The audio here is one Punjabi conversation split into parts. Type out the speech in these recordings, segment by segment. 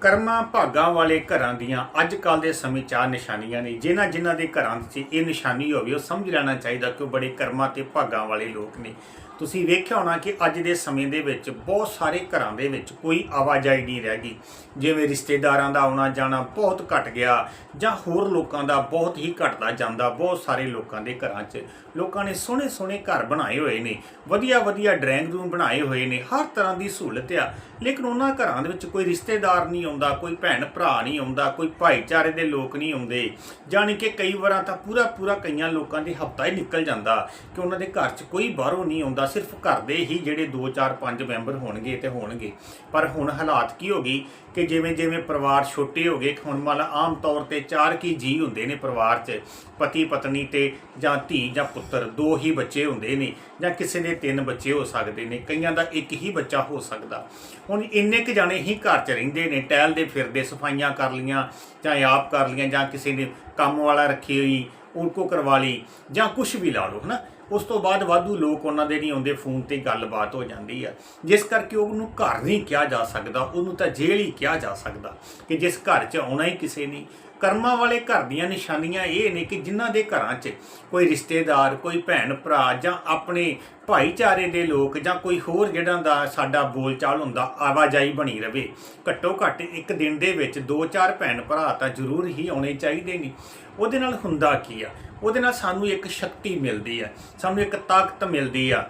ਕਰਮਾਂ ਭਾਗਾਂ ਵਾਲੇ ਘਰਾਂ ਦੀਆਂ ਅੱਜ ਕੱਲ ਦੇ ਸਮੇਂ ਚਾਰ ਨਿਸ਼ਾਨੀਆਂ ਨੇ। ਜਿਨ੍ਹਾਂ ਜਿਨ੍ਹਾਂ ਦੇ ਘਰਾਂ 'ਚ ਇਹ ਨਿਸ਼ਾਨੀ ਹੋਵੇ, ਉਹ ਸਮਝ ਲੈਣਾ ਚਾਹੀਦਾ ਕਿ ਉਹ ਬੜੇ ਕਰਮਾਂ ਤੇ ਭਾਗਾਂ ਵਾਲੇ ਲੋਕ ਨੇ। ਤੁਸੀਂ ਵੇਖਿਆ ਹੋਣਾ ਕਿ ਅੱਜ ਦੇ ਸਮੇਂ ਦੇ ਵਿੱਚ ਬਹੁਤ ਸਾਰੇ ਘਰਾਂ ਦੇ ਵਿੱਚ ਕੋਈ ਆਵਾਜਾਈ ਨਹੀਂ ਰਹਿ ਗਈ। ਜਿਵੇਂ ਰਿਸ਼ਤੇਦਾਰਾਂ ਦਾ ਆਉਣਾ ਜਾਣਾ ਬਹੁਤ ਘਟ ਗਿਆ ਜਾਂ ਹੋਰ ਲੋਕਾਂ ਦਾ ਬਹੁਤ ਹੀ ਘਟਦਾ ਜਾਂਦਾ ਬਹੁਤ ਸਾਰੇ ਲੋਕਾਂ ਦੇ ਘਰਾਂ 'ਚ। ਲੋਕਾਂ ਨੇ ਸੋਹਣੇ ਸੋਹਣੇ ਘਰ ਬਣਾਏ ਹੋਏ ਨੇ ਵਧੀਆ ਵਧੀਆ ਡਰਾਇੰਗ ਰੂਮ ਬਣਾਏ ਹੋਏ ਨੇ, ਹਰ ਤਰ੍ਹਾਂ ਦੀ ਸਹੂਲਤ ਆ। ਲੇਕਿਨ ਉਹਨਾਂ ਘਰਾਂ ਦੇ ਵਿੱਚ ਕੋਈ ਰਿਸ਼ਤੇਦਾਰ ਨਹੀਂ ਆਉਂਦਾ, ਕੋਈ ਭੈਣ ਭਰਾ ਨਹੀਂ ਆਉਂਦਾ, ਕੋਈ ਭਾਈਚਾਰੇ ਦੇ ਲੋਕ ਨਹੀਂ ਆਉਂਦੇ। ਜਾਣੀ ਕਿ ਕਈ ਵਾਰਾਂ ਤਾਂ ਪੂਰਾ ਪੂਰਾ ਕਈਆਂ ਲੋਕਾਂ ਦੇ ਹਫਤਾ ਹੀ ਨਿਕਲ ਜਾਂਦਾ ਕਿ ਉਹਨਾਂ ਦੇ ਘਰ 'ਚ ਕੋਈ ਬਾਹਰੋਂ ਨਹੀਂ ਆਉਂਦਾ ਸਿਰਫ ਘਰ ਦੇ ਹੀ ਜਿਹੜੇ 2 4 5 ਮੈਂਬਰ ਹੋਣਗੇ ਤੇ ਹੋਣਗੇ। ਪਰ ਹੁਣ ਹਾਲਾਤ ਕੀ ਹੋ ਗਈ ਕਿ ਜਿਵੇਂ ਜਿਵੇਂ ਪਰਿਵਾਰ ਛੋਟੇ ਹੋ ਗਏ, ਹੁਣ ਮੰਨ ਆਮ ਤੌਰ ਤੇ ਚਾਰ ਕੀ ਜੀ ਹੁੰਦੇ ਨੇ ਪਰਿਵਾਰ 'ਚ, ਪਤੀ, ਪਤਨੀ ਤੇ ਜਾਂ ਧੀ ਜਾਂ ਪੁੱਤਰ, ਦੋ ਹੀ ਬੱਚੇ ਹੁੰਦੇ ਨੇ ਜਾਂ ਕਿਸੇ ਦੇ ਤਿੰਨ ਬੱਚੇ ਹੋ ਸਕਦੇ ਨੇ, ਕਈਆਂ ਦਾ ਇੱਕ ਹੀ ਬੱਚਾ ਹੋ ਸਕਦਾ। ਹੁਣ ਇੰਨੇ ਕੁ ਜਾਣੇ ਹੀ ਘਰ 'ਚ ਰਹਿੰਦੇ ਨੇ, ਟਹਿਲਦੇ ਫਿਰਦੇ, ਸਫਾਈਆਂ ਕਰ ਲੀਆਂ ਜਾਂ ਆਪ ਕਰ ਲੀਆਂ ਜਾਂ ਕਿਸੇ ਨੇ ਕੰਮ ਵਾਲਾ ਰੱਖੀ ਹੋਈ ਉਹ ਕੋ ਕਰਵਾ ਲਈ ਜਾਂ ਕੁਝ ਵੀ ਲਾ ਲਓ, ਹਨਾ? ਉਸ ਤੋਂ ਬਾਅਦ ਵਾਧੂ ਲੋਕ ਉਹਨਾਂ ਦੇ ਨਹੀਂ ਆਉਂਦੇ, ਫੋਨ ਤੇ ਗੱਲਬਾਤ ਹੋ ਜਾਂਦੀ ਆ। ਜਿਸ ਕਰਕੇ ਉਹਨੂੰ ਘਰ ਨਹੀਂ ਕਿਹਾ ਜਾ ਸਕਦਾ, ਉਹਨੂੰ ਤਾਂ ਜੇਲ੍ਹ ਹੀ ਕਿਹਾ ਜਾ ਸਕਦਾ ਕਿ ਜਿਸ ਘਰ 'ਚ ਆਉਣਾ ਹੀ ਕਿਸੇ ਨੇ। ਕਰਮਾਂ ਵਾਲੇ ਘਰ ਦੀਆਂ ਨਿਸ਼ਾਨੀਆਂ ਇਹ ਨੇ ਕਿ ਜਿਨ੍ਹਾਂ ਦੇ ਘਰਾਂ 'ਚ ਕੋਈ ਰਿਸ਼ਤੇਦਾਰ, ਕੋਈ ਭੈਣ ਭਰਾ ਜਾਂ ਆਪਣੇ ਭਾਈਚਾਰੇ ਦੇ ਲੋਕ ਜਾਂ ਕੋਈ ਹੋਰ ਜਿਹੜਾ ਦਾ ਸਾਡਾ ਬੋਲਚਾਲ ਹੁੰਦਾ, ਆਵਾਜਾਈ ਬਣੀ ਰਵੇ। ਘੱਟੋ ਘੱਟ ਇੱਕ ਦਿਨ ਦੇ ਵਿੱਚ ਦੋ ਚਾਰ ਭੈਣ ਭਰਾ ਤਾਂ ਜ਼ਰੂਰ ਹੀ ਆਉਣੇ ਚਾਹੀਦੇ ਨੇ। ਉਹਦੇ ਨਾਲ ਹੁੰਦਾ ਕੀ ਆ? ਉਹਦੇ ਨਾਲ ਸਾਨੂੰ ਇੱਕ ਸ਼ਕਤੀ ਮਿਲਦੀ ਆ, ਸਾਨੂੰ ਇੱਕ ਤਾਕਤ ਮਿਲਦੀ ਆ।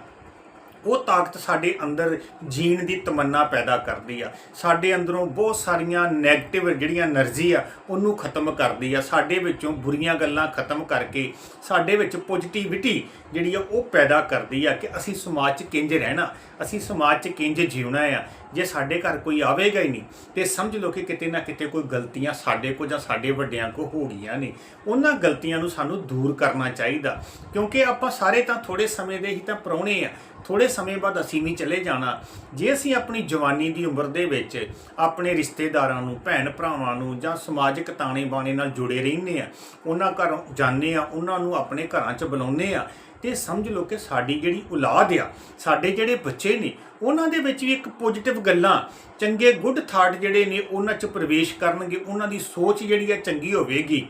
ਉਹ ਤਾਕਤ ਸਾਡੇ ਅੰਦਰ ਜੀਣ ਦੀ ਤਮੰਨਾ ਪੈਦਾ ਕਰਦੀ ਆ। ਸਾਡੇ ਅੰਦਰੋਂ ਬਹੁਤ ਸਾਰੀਆਂ 네ਗੇਟਿਵ ਜਿਹੜੀਆਂ એનર્ਜੀ ਆ, ਉਹਨੂੰ ਖਤਮ ਕਰਦੀ ਆ। ਸਾਡੇ ਵਿੱਚੋਂ ਬੁਰੀਆਂ ਗੱਲਾਂ ਖਤਮ ਕਰਕੇ ਸਾਡੇ ਵਿੱਚ ਪੋਜ਼ਿਟਿਵਿਟੀ ਜਿਹੜੀ ਆ, ਉਹ ਪੈਦਾ ਕਰਦੀ ਆ ਕਿ ਅਸੀਂ ਸਮਾਜ 'ਚ ਕਿੰਜ ਰਹਿਣਾ, ਅਸੀਂ ਸਮਾਜ 'ਚ ਕਿੰਜ ਜਿਉਣਾ ਆ। ਜੇ ਸਾਡੇ ਘਰ ਕੋਈ ਆਵੇਗਾ ਹੀ ਨਹੀਂ, ਤੇ ਸਮਝ ਲਓ ਕਿ ਕਿਤੇ ਨਾ ਕਿਤੇ ਕੋਈ ਗਲਤੀਆਂ ਸਾਡੇ ਕੋ ਜਾਂ ਸਾਡੇ ਵੱਡਿਆਂ ਕੋ ਹੋ ਗਈਆਂ ਨੇ। ਉਹਨਾਂ ਗਲਤੀਆਂ ਨੂੰ ਸਾਨੂੰ ਦੂਰ ਕਰਨਾ ਚਾਹੀਦਾ, ਕਿਉਂਕਿ ਆਪਾਂ ਸਾਰੇ ਤਾਂ ਥੋੜੇ ਸਮੇਂ ਦੇ ਹੀ ਤਾਂ ਪਰੌਣੇ ਆ। ਥੋੜੇ ਸਮੇਂ ਬਾਅਦ ਅਸੀਂ ਵੀ ਚਲੇ ਜਾਣਾ। ਜੇ ਅਸੀਂ ਆਪਣੀ ਜਵਾਨੀ ਦੀ ਉਮਰ ਦੇ ਵਿੱਚ ਆਪਣੇ ਰਿਸ਼ਤੇਦਾਰਾਂ ਨੂੰ, ਭੈਣ ਭਰਾਵਾਂ ਨੂੰ ਜਾਂ ਸਮਾਜਿਕ ਤਾਣੇ ਬਾਣੇ ਨਾਲ ਜੁੜੇ ਰਹਿੰਦੇ ਆ, ਉਹਨਾਂ ਘਰ ਜਾਂਦੇ ਆ, ਉਹਨਾਂ ਨੂੰ ਆਪਣੇ ਘਰਾਂ 'ਚ ਬੁਲਾਉਂਦੇ ਆ ਤੇ ਸਮਝ ਲਓ ਕਿ ਸਾਡੀ ਜਿਹੜੀ ਔਲਾਦ ਆ, ਸਾਡੇ ਜਿਹੜੇ ਬੱਚੇ ਨੇ, ਉਹਨਾਂ ਦੇ ਵਿੱਚ ਵੀ ਇੱਕ ਪੋਜ਼ਿਟਿਵ ਗੱਲਾਂ, ਚੰਗੇ ਗੁੱਡ ਥਾਟ ਜਿਹੜੇ ਨੇ, ਉਹਨਾਂ 'ਚ ਪ੍ਰਵੇਸ਼ ਕਰਨਗੇ, ਉਹਨਾਂ ਦੀ ਸੋਚ ਜਿਹੜੀ ਆ ਚੰਗੀ ਹੋਵੇਗੀ।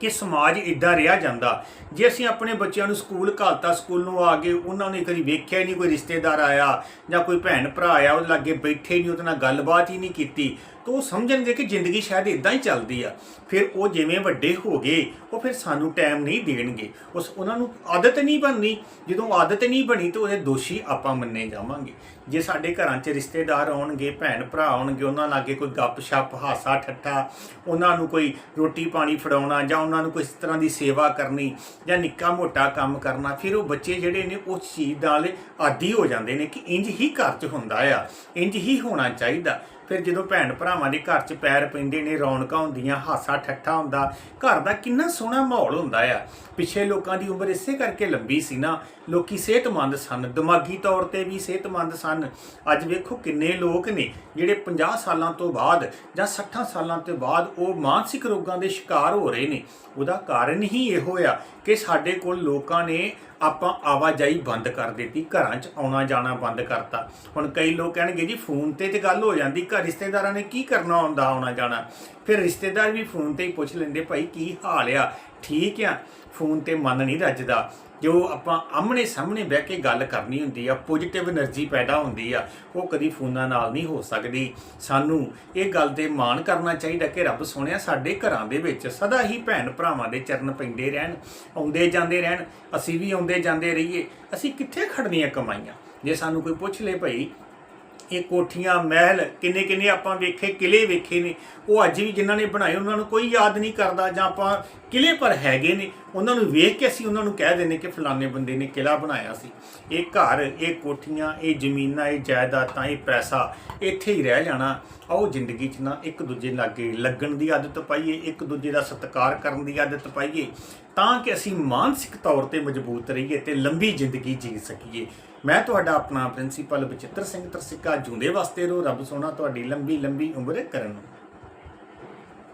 ਕਿ ਸਮਾਜ ਇਦਾਂ ਰਿਹਾ ਜਾਂਦਾ। ਜੇ ਅਸੀਂ ਆਪਣੇ ਬੱਚਿਆਂ ਨੂੰ ਸਕੂਲ, ਘਾਲਤਾ ਸਕੂਲ ਨੂੰ ਆ ਗਏ ਉਹਨਾਂ ਨੇ ਕਦੀ ਵੇਖਿਆ ਹੀ ਨਹੀਂ, ਕੋਈ ਰਿਸ਼ਤੇਦਾਰ ਆਇਆ ਜਾਂ ਕੋਈ ਭੈਣ ਭਰਾ ਆਇਆ, ਉਹਦੇ ਲਾਗੇ ਬੈਠੇ ਨਹੀਂ, ਉਹਦੇ ਨਾਲ ਗੱਲਬਾਤ ਹੀ ਨਹੀਂ ਕੀਤੀ। ਤਾਂ ਉਹ ਸਮਝਣਗੇ ਕਿ ਜ਼ਿੰਦਗੀ ਸ਼ਾਇਦ ਇਦਾਂ ਹੀ ਚੱਲਦੀ ਆ। ਫਿਰ ਉਹ ਜਿਵੇਂ ਵੱਡੇ ਹੋ ਗਏ, ਉਹ ਫਿਰ ਸਾਨੂੰ ਟਾਈਮ ਨਹੀਂ ਦੇਣਗੇ। ਉਸ ਉਹਨਾਂ ਨੂੰ ਆਦਤ ਨਹੀਂ ਬਣਨੀ। ਜਦੋਂ ਆਦਤ ਨਹੀਂ ਬਣੀ ਤਾਂ ਉਹਦੇ ਦੋਸ਼ੀ ਆਪਾਂ ਮੰਨੇ ਜਾਵਾਂਗੇ। ਜੇ ਸਾਡੇ ਘਰਾਂ 'ਚ ਰਿਸ਼ਤੇਦਾਰ ਆਉਣਗੇ, ਭੈਣ ਭਰਾ ਆਉਣਗੇ, ਉਹਨਾਂ ਲਾਗੇ ਕੋਈ ਗੱਪ-ਸ਼ੱਪ ਹਾਸਾ ਠੱਠਾ ਉਹਨਾਂ ਨੂੰ ਕੋਈ ਰੋਟੀ ਪਾਣੀ ਫੜਾਉਣਾ ਜਾਂ ਉਹਨਾਂ ਨੂੰ ਕੋਈ ਇਸ ਤਰ੍ਹਾਂ ਦੀ ਸੇਵਾ ਕਰਨੀ ਜਾਂ ਨਿੱਕਾ ਮੋਟਾ ਕੰਮ ਕਰਨਾ, ਫਿਰ ਉਹ ਬੱਚੇ ਜਿਹੜੇ ਨੇ ਉਸ ਚੀਜ਼ ਨਾਲ ਆਦੀ ਹੋ ਜਾਂਦੇ ਨੇ ਕਿ ਇੰਜ ਹੀ ਘਰ 'ਚ ਹੁੰਦਾ ਆ। ਇੰਜ ਹੀ ਹੋਣਾ ਚਾਹੀਦਾ। ਫਿਰ ਜਦੋਂ ਭੈਣ ਭਰਾਵਾਂ ਦੇ ਘਰ 'ਚ ਪੈਰ ਪੈਂਦੇ ਨੇ, ਰੌਣਕਾਂ ਹੁੰਦੀਆਂ, ਹਾਸਾ ਠੱਠਾ ਹੁੰਦਾ, ਘਰ ਦਾ ਕਿੰਨਾ ਸੋਹਣਾ ਮਾਹੌਲ ਹੁੰਦਾ ਆ। ਪਿਛੇ ਲੋਕਾਂ ਦੀ ਉਮਰ ਇਸੇ ਕਰਕੇ ਲੰਬੀ ਸੀ ਨਾ, ਲੋਕੀ ਸਿਹਤਮੰਦ ਸਨ। ਦਿਮਾਗੀ ਤੌਰ ਤੇ ਵੀ ਸਿਹਤਮੰਦ ਸਨ। ਅੱਜ ਵੇਖੋ ਕਿੰਨੇ ਲੋਕ ਨੇ, ਜਿਹੜੇ 50 ਸਾਲਾਂ ਤੋਂ ਬਾਅਦ ਜਾਂ 60 ਸਾਲਾਂ ਤੋਂ ਬਾਅਦ ਉਹ ਮਾਨਸਿਕ ਰੋਗਾਂ ਦੇ ਸ਼ਿਕਾਰ ਹੋ ਰਹੇ ਨੇ। ਉਹਦਾ ਕਾਰਨ ਹੀ ਇਹੋ ਆ ਕਿ ਸਾਡੇ ਕੋਲ ਲੋਕਾਂ ਨੇ ਆਪਾਂ ਆਵਾਜਾਈ ਬੰਦ ਕਰ ਦਿੱਤੀ, ਘਰਾਂ 'ਚ ਆਉਣਾ ਜਾਣਾ ਬੰਦ ਕਰਤਾ। ਹੁਣ ਕਈ ਲੋਕ ਕਹਿਣਗੇ ਜੀ, ਫੋਨ ਤੇ ਤੇ ਗੱਲ ਹੋ ਜਾਂਦੀ, ਘਰ ਹੁੰਦਾ ਰਿਸ਼ਤੇਦਾਰਾਂ ਨੇ ਕੀ ਕਰਨਾ ਹੁੰਦਾ, ਆਉਣਾ ਜਾਣਾ? ਫਿਰ ਰਿਸ਼ਤੇਦਾਰ ਵੀ ਫੋਨ ਤੇ ਹੀ ਪੁੱਛ ਲੈਂਦੇ, ਭਾਈ, ਕੀ ਹਾਲ ਆ? ਠੀਕ ਆ, ਫੋਨ ਤੇ ਮਨ ਨਹੀਂ ਰੱਜਦਾ। ਜੋ ਆਪਾਂ ਆਹਮਣੇ ਸਾਹਮਣੇ ਬਹਿ ਕੇ ਗੱਲ ਕਰਨੀ ਹੁੰਦੀ ਆ ਪੋਜ਼ਿਟਿਵ એનર્ਜੀ ਪੈਦਾ ਹੁੰਦੀ ਆ, ਉਹ ਕਦੀ ਫੋਨਾਂ ਨਾਲ ਨਹੀਂ ਹੋ ਸਕਦੀ। ਸਾਨੂੰ ਇਹ ਗੱਲ ਤੇ ਮਾਣ ਕਰਨਾ ਚਾਹੀਦਾ ਕਿ ਰੱਬ ਸੋਹਣਿਆ ਸਾਡੇ ਘਰਾਂ ਦੇ ਵਿੱਚ ਸਦਾ ਹੀ ਭੈਣ ਭਰਾਵਾਂ ਦੇ ਚਰਨ ਪੈਂਦੇ ਰਹਿਣ, ਆਉਂਦੇ ਜਾਂਦੇ ਰਹਿਣ, ਅਸੀਂ ਵੀ ਆਉਂਦੇ ਜਾਂਦੇ ਰਹੀਏ। ਅਸੀਂ ਕਿੱਥੇ ਖੜਨੀਆਂ ਕਮਾਈਆਂ? ਜੇ ਸਾਨੂੰ ਕੋਈ ਪੁੱਛ ਲੇ, ਭਾਈ ਇਹ ਕੋਠੀਆਂ, ਮਹਿਲ, ਕਿੰਨੇ ਕਿੰਨੇ ਆਪਾਂ ਵੇਖੇ, ਕਿਲੇ ਵੇਖੇ ਨੇ। ਉਹ ਅੱਜ ਵੀ ਜਿਨ੍ਹਾਂ ਨੇ ਬਣਾਏ, ਉਹਨਾਂ ਨੂੰ ਕੋਈ ਯਾਦ ਨਹੀਂ ਕਰਦਾ ਜਾਂ ਆਪਾਂ ਕਿਲੇ ਪਰ ਹੈਗੇ ਨੇ। ਉਹਨਾਂ ਨੂੰ ਵੇਖ ਕੇ ਅਸੀਂ ਉਹਨਾਂ ਨੂੰ ਕਹਿ ਦਿੰਦੇ ਕਿ ਫਲਾਣੇ ਬੰਦੇ ਨੇ ਕਿਲਾ ਬਣਾਇਆ ਸੀ। ਇਹ ਘਰ, ਇਹ ਕੋਠੀਆਂ, ਇਹ ਜ਼ਮੀਨਾਂ, ਇਹ ਜਾਇਦਾਦਾਂ, ਇਹ ਪੈਸਾ ਇੱਥੇ ਹੀ ਰਹਿ ਜਾਣਾ। ਆਓ ਜ਼ਿੰਦਗੀ 'ਚ ਨਾ ਇੱਕ ਦੂਜੇ ਲਾਗੇ ਲੱਗਣ ਦੀ ਆਦਤ ਪਾਈਏ, ਇੱਕ ਦੂਜੇ ਦਾ ਸਤਿਕਾਰ ਕਰਨ ਦੀ ਆਦਤ ਪਾਈਏ। ਤਾਂ ਕਿ ਅਸੀਂ ਮਾਨਸਿਕ ਤੌਰ ਤੇ ਮਜ਼ਬੂਤ ਰਹੀਏ ਤੇ ਲੰਬੀ ਜ਼ਿੰਦਗੀ ਜੀ ਸਕੀਏ। ਮੈਂ ਤੁਹਾਡਾ ਆਪਣਾ ਪ੍ਰਿੰਸੀਪਲ ਬਚਿੱਤਰ ਸਿੰਘ ਤਰਸਿੱਕਾ ਜੁੰਦੇ ਵਾਸਤੇ ਰੋ, ਰੱਬ ਸੋਨਾ ਤੁਹਾਡੀ ਲੰਬੀ ਲੰਬੀ ਉਮਰ ਕਰਨ